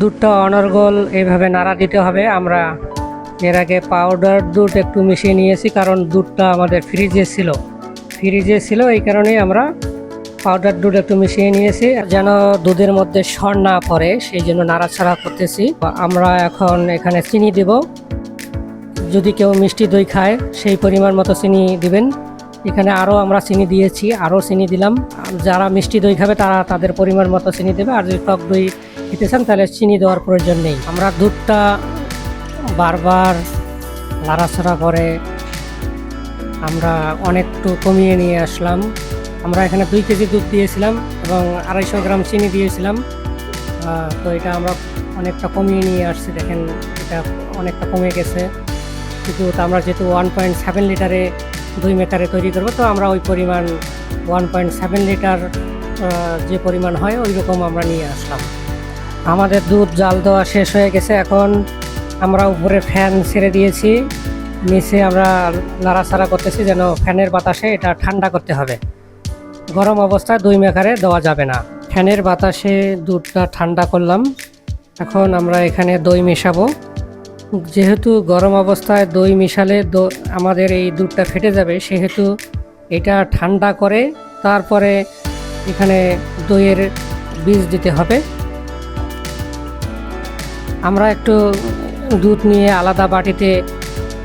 দুধটা অনর্গল এইভাবে নাড়া দিতে হবে। আমরা এর আগে পাউডার দুধ একটু মিশিয়ে নিয়েছি কারণ দুধটা আমাদের ফ্রিজে ছিল। ফ্রিজে ছিল, এই কারণেই আমরা পাউডার দুধ একটু মিশিয়ে নিয়েছি। যেন দুধের মধ্যে সর না পড়ে, সেই জন্য নাড়াচাড়া করতেছি। আমরা এখন এখানে চিনি দেব। যদি কেউ মিষ্টি দই খায়, সেই পরিমাণ মতো চিনি দিবেন। এখানে আরও আমরা চিনি দিয়েছি আরও চিনি দিলাম। যারা মিষ্টি দই খাবে তারা তাদের পরিমাণ মতো চিনি দেবে। আর যদি টক দই খেতে চান তাহলে চিনি দেওয়ার প্রয়োজন নেই। আমরা দুধটা বারবার নাড়াচাড়া করে আমরা অনেকটু কমিয়ে নিয়ে আসলাম। আমরা এখানে দুই কেজি দুধ দিয়েছিলাম এবং আড়াইশো গ্রাম চিনি দিয়েছিলাম। তো এটা আমরা অনেকটা কমিয়ে নিয়ে আসছি। দেখেন এটা অনেকটা কমে গেছে। কিন্তু আমরা যেহেতু ওয়ান পয়েন্ট সেভেন লিটারে দুই মেকারে তৈরি করব। তো আমরা ওই পরিমাণ ওয়ান পয়েন্ট সেভেন লিটার যে পরিমাণ হয় ওই রকম আমরা নিয়ে আসলাম। আমাদের দুধ জাল দেওয়া শেষ হয়ে গেছে। এখন আমরা উপরে ফ্যান ছেড়ে দিয়েছি। নিচে আমরা নাড়াচাড়া করতেছি যেন ফ্যানের বাতাসে এটা ঠান্ডা করতে হবে। গরম অবস্থায় দই মেকারে দেওয়া যাবে না। ফ্যানের বাতাসে দুধটা ঠান্ডা করলাম। এখন আমরা এখানে দই মেশাবো। যেহেতু গরম অবস্থায় দই মিশালে আমাদের এই দুধটা ফেটে যাবে, সেহেতু এটা ঠান্ডা করে তারপরে এখানে দইয়ের বীজ দিতে হবে। আমরা একটু দুধ নিয়ে আলাদা বাটিতে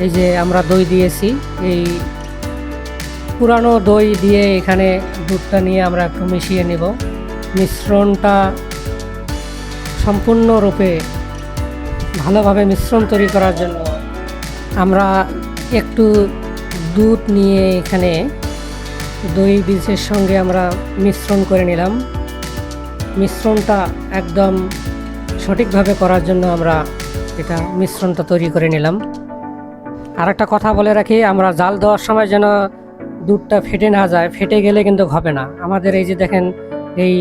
এই যে আমরা দই দিয়েছি, এই পুরানো দই দিয়ে এখানে দুধটা নিয়ে আমরা একটু মিশিয়ে নেব। মিশ্রণটা সম্পূর্ণরূপে ভালোভাবে মিশ্রণ তৈরি করার জন্য আমরা একটু দুধ নিয়ে এখানে দই বীজের সঙ্গে আমরা মিশ্রণ করে নিলাম। মিশ্রণটা একদম সঠিকভাবে করার জন্য আমরা এটা মিশ্রণটা তৈরি করে নিলাম। আর একটা কথা বলে রাখি, আমরা জাল দেওয়ার সময় যেন দুধটা ফেটে না যায়, ফেটে গেলে কিন্তু হবে না। আমাদের এই যে দেখেন, এই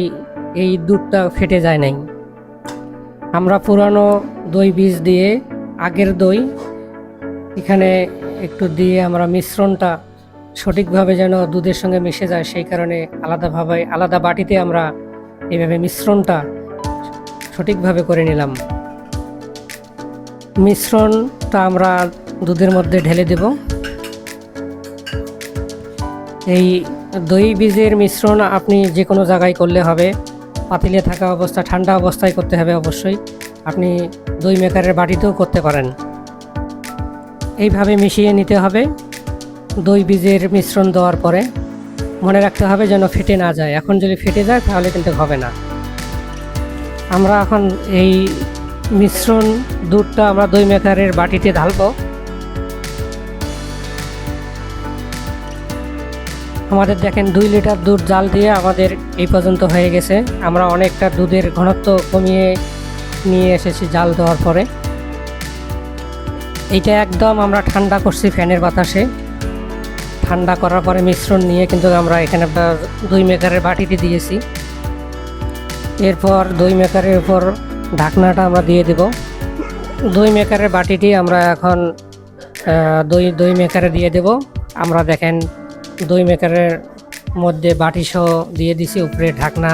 এই দুধটা ফেটে যায় নাই। আমরা পুরানো দই বীজ দিয়ে আগের দই এখানে একটু দিয়ে আমরা মিশ্রণটা সঠিকভাবে যেন দুধের সঙ্গে মিশে যায়, সেই কারণে আলাদাভাবে, আলাদা বাটিতে আমরা এইভাবে মিশ্রণটা সঠিকভাবে করে নিলাম। মিশ্রণটা আমরা দুধের মধ্যে ঢেলে দেব। এই দই বীজের মিশ্রণ আপনি যে কোনো জায়গায় করলে হবে। পাতিলে থাকা অবস্থা, ঠান্ডা অবস্থায় করতে হবে অবশ্যই। আপনি দই মেকারের বাটিতেও করতে পারেন। এইভাবে মিশিয়ে নিতে হবে। দই বীজের মিশ্রণ দেওয়ার পরে মনে রাখতে হবে যেন ফেটে না যায়। এখন যদি ফেটে যায়, তাহলে কিন্তু হবে না। আমরা এখন এই মিশ্রণ দুধটা আমরা দই মেকারের বাটিতে ঢালবো। আমাদের দেখেন দুই লিটার দুধ জাল দিয়ে আমাদের এই পর্যন্ত হয়ে গেছে। আমরা অনেকটা দুধের ঘনত্ব কমিয়ে নিয়ে এসেছি জাল দেওয়ার পরে। এইটা একদম আমরা ঠান্ডা করছি ফ্যানের বাতাসে। ঠান্ডা করার পরে মিশ্রণ নিয়ে কিন্তু আমরা এখানে একটা দই মেকারের বাটিতে দিয়েছি। এরপর দই মেকারের উপর ঢাকনাটা আমরা দিয়ে দেব। দই মেকারের বাটিটি আমরা এখন দই দই মেকারে দিয়ে দেব। আমরা দেখেন দই মেকারের মধ্যে বাটি সহ দিয়ে দিছি, উপরে ঢাকনা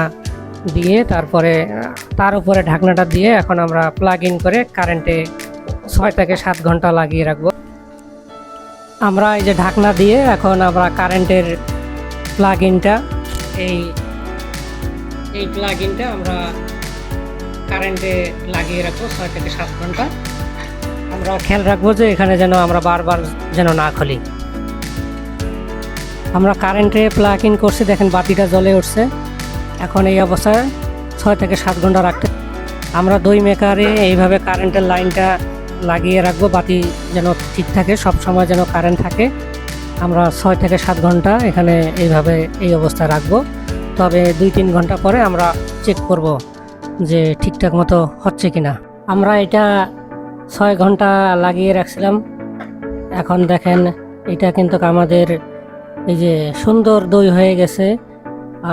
দিয়ে, তারপরে, তার উপরে ঢাকনাটা দিয়ে এখন আমরা প্লাগ ইন করে কারেন্টে ছয় থেকে সাত ঘণ্টা লাগিয়ে রাখব। আমরা এই যে ঢাকনা দিয়ে এখন আমরা কারেন্টের প্লাগ ইনটা এই এই প্লাগ ইনটা আমরা কারেন্টে লাগিয়ে রাখব ছয় থেকে সাত ঘণ্টা। আমরা খেয়াল রাখব যে এখানে যেন আমরা বারবার যেন না খুলি। আমরা কারেন্টে প্লাগ ইন করছি, দেখেন বাতিটা জ্বলে উঠছে। এখন এই অবস্থায় ছয় থেকে সাত ঘণ্টা রাখতে আমরা দই মেকারে এইভাবে কারেন্টের লাইনটা লাগিয়ে রাখব, বাতি যেন ঠিক থাকে, সব সময় যেন কারেন্ট থাকে। আমরা ছয় থেকে সাত ঘণ্টা এখানে এইভাবে এই অবস্থায় রাখব। তবে দুই তিন ঘণ্টা পরে আমরা চেক করব যে ঠিকঠাক মতো হচ্ছে কি না আমরা এটা ছয় ঘণ্টা লাগিয়ে রাখছিলাম। এখন দেখেন, এটা কিন্তু আমাদের এই যে সুন্দর দই হয়ে গেছে।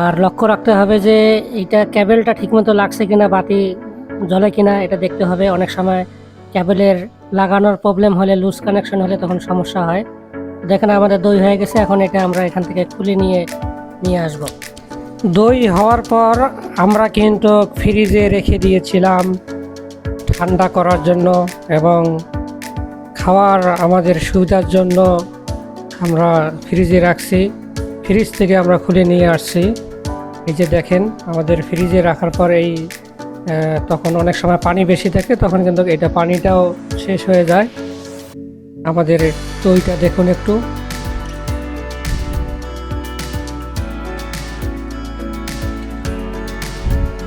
আর লক্ষ্য রাখতে হবে যে এটা ক্যাবেলটা ঠিকমতো লাগছে কিনা, বাতি জ্বলে কিনা, এটা দেখতে হবে। অনেক সময় ক্যাবেলের লাগানোর প্রবলেম হলে লুজ কানেকশন হলে তখন সমস্যা হয়। দেখেন আমাদের দই হয়ে গেছে, এখন এটা আমরা এখান থেকে খুলে নিয়ে নিয়ে আসব। দই হওয়ার পর আমরা কিন্তু ফ্রিজে রেখে দিয়েছিলাম ঠান্ডা করার জন্য এবং খাওয়ার আমাদের সুবিধার জন্য আমরা ফ্রিজে রাখছি। ফ্রিজ থেকে আমরা খুলে নিয়ে আসছি। এই যে দেখেন, আমাদের ফ্রিজে রাখার পর এই তখন অনেক সময় পানি বেশি থাকে, তখন কিন্তু এটা পানিটাও শেষ হয়ে যায়। আমাদের দইটা দেখুন একটু।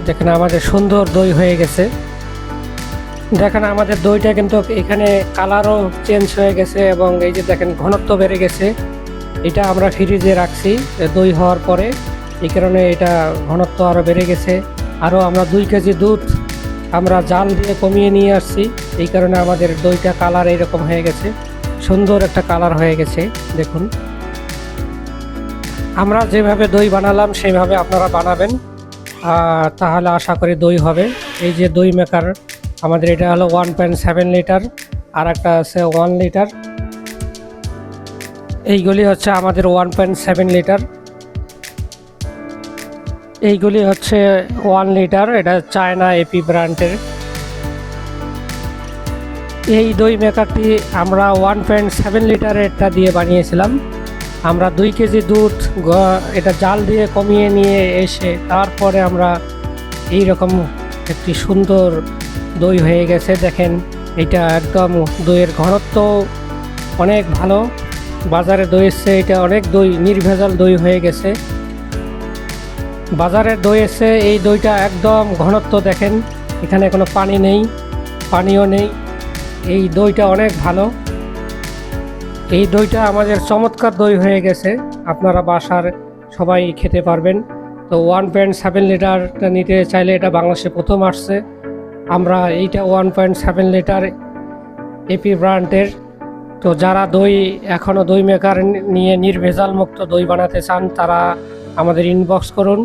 দেখেন, আমাদের সুন্দর দই হয়ে গেছে। দেখেন আমাদের দইটা কিন্তু এখানে কালারও চেঞ্জ হয়ে গেছে এবং এই যে দেখেন ঘনত্ব বেড়ে গেছে। এটা আমরা ফ্রিজে রাখছি দই হওয়ার পরে। এই কারণে এটা ঘনত্ব আরও বেড়ে গেছে। আরও আমরা দুই কেজি দুধ আমরা জাল দিয়ে কমিয়ে নিয়ে আসছি। এই কারণে আমাদের দইটা কালার এইরকম হয়ে গেছে। সুন্দর একটা কালার হয়ে গেছে, দেখুন। আমরা যেভাবে দই বানালাম, সেইভাবে আপনারা বানাবেন। তাহলে আশা করি দই হবে। এই যে দই মেকার আমাদের এটা হলো ওয়ান পয়েন্ট সেভেন লিটার আর একটা আছে ওয়ান লিটার এইগুলি হচ্ছে আমাদের ওয়ান পয়েন্ট সেভেন লিটার এইগুলি হচ্ছে ওয়ান লিটার এটা চায়না এপি ব্র্যান্ডের এই দই মেকারটি আমরা ওয়ান পয়েন্ট সেভেন লিটারেরটা দিয়ে বানিয়েছিলাম। আমরা দুই কেজি দুধ এটা জাল দিয়ে কমিয়ে নিয়ে এসে তারপরে আমরা এই রকম একটি সুন্দর দই হয়ে গেছে, দেখেন। এটা একদম দইয়ের ঘনত্ব অনেক ভালো। বাজারে দই এসছে, এটা অনেক দই, নির্ভেজাল দই হয়ে গেছে। বাজারের দই এসছে, এই দইটা একদম ঘনত্ব, দেখেন। এখানে কোনো পানি নেই, পানিও নেই। এই দইটা অনেক ভালো। এই দইটা আমাদের চমৎকার দই হয়ে গেছে। আপনারা বাসার সবাই খেতে পারবেন। তো ওয়ান পয়েন্ট সেভেন লিটারটা নিতে চাইলে এটা বাংলাদেশে প্রথম আসছে। আমরা এইটা one point seven litre AP ব্র্যান্ডের তো যারা দই এখনও দই মেকার নিয়ে নির্ভেজাল মুক্ত দই বানাতে চান, তারা আমাদের ইনবক্স করুন।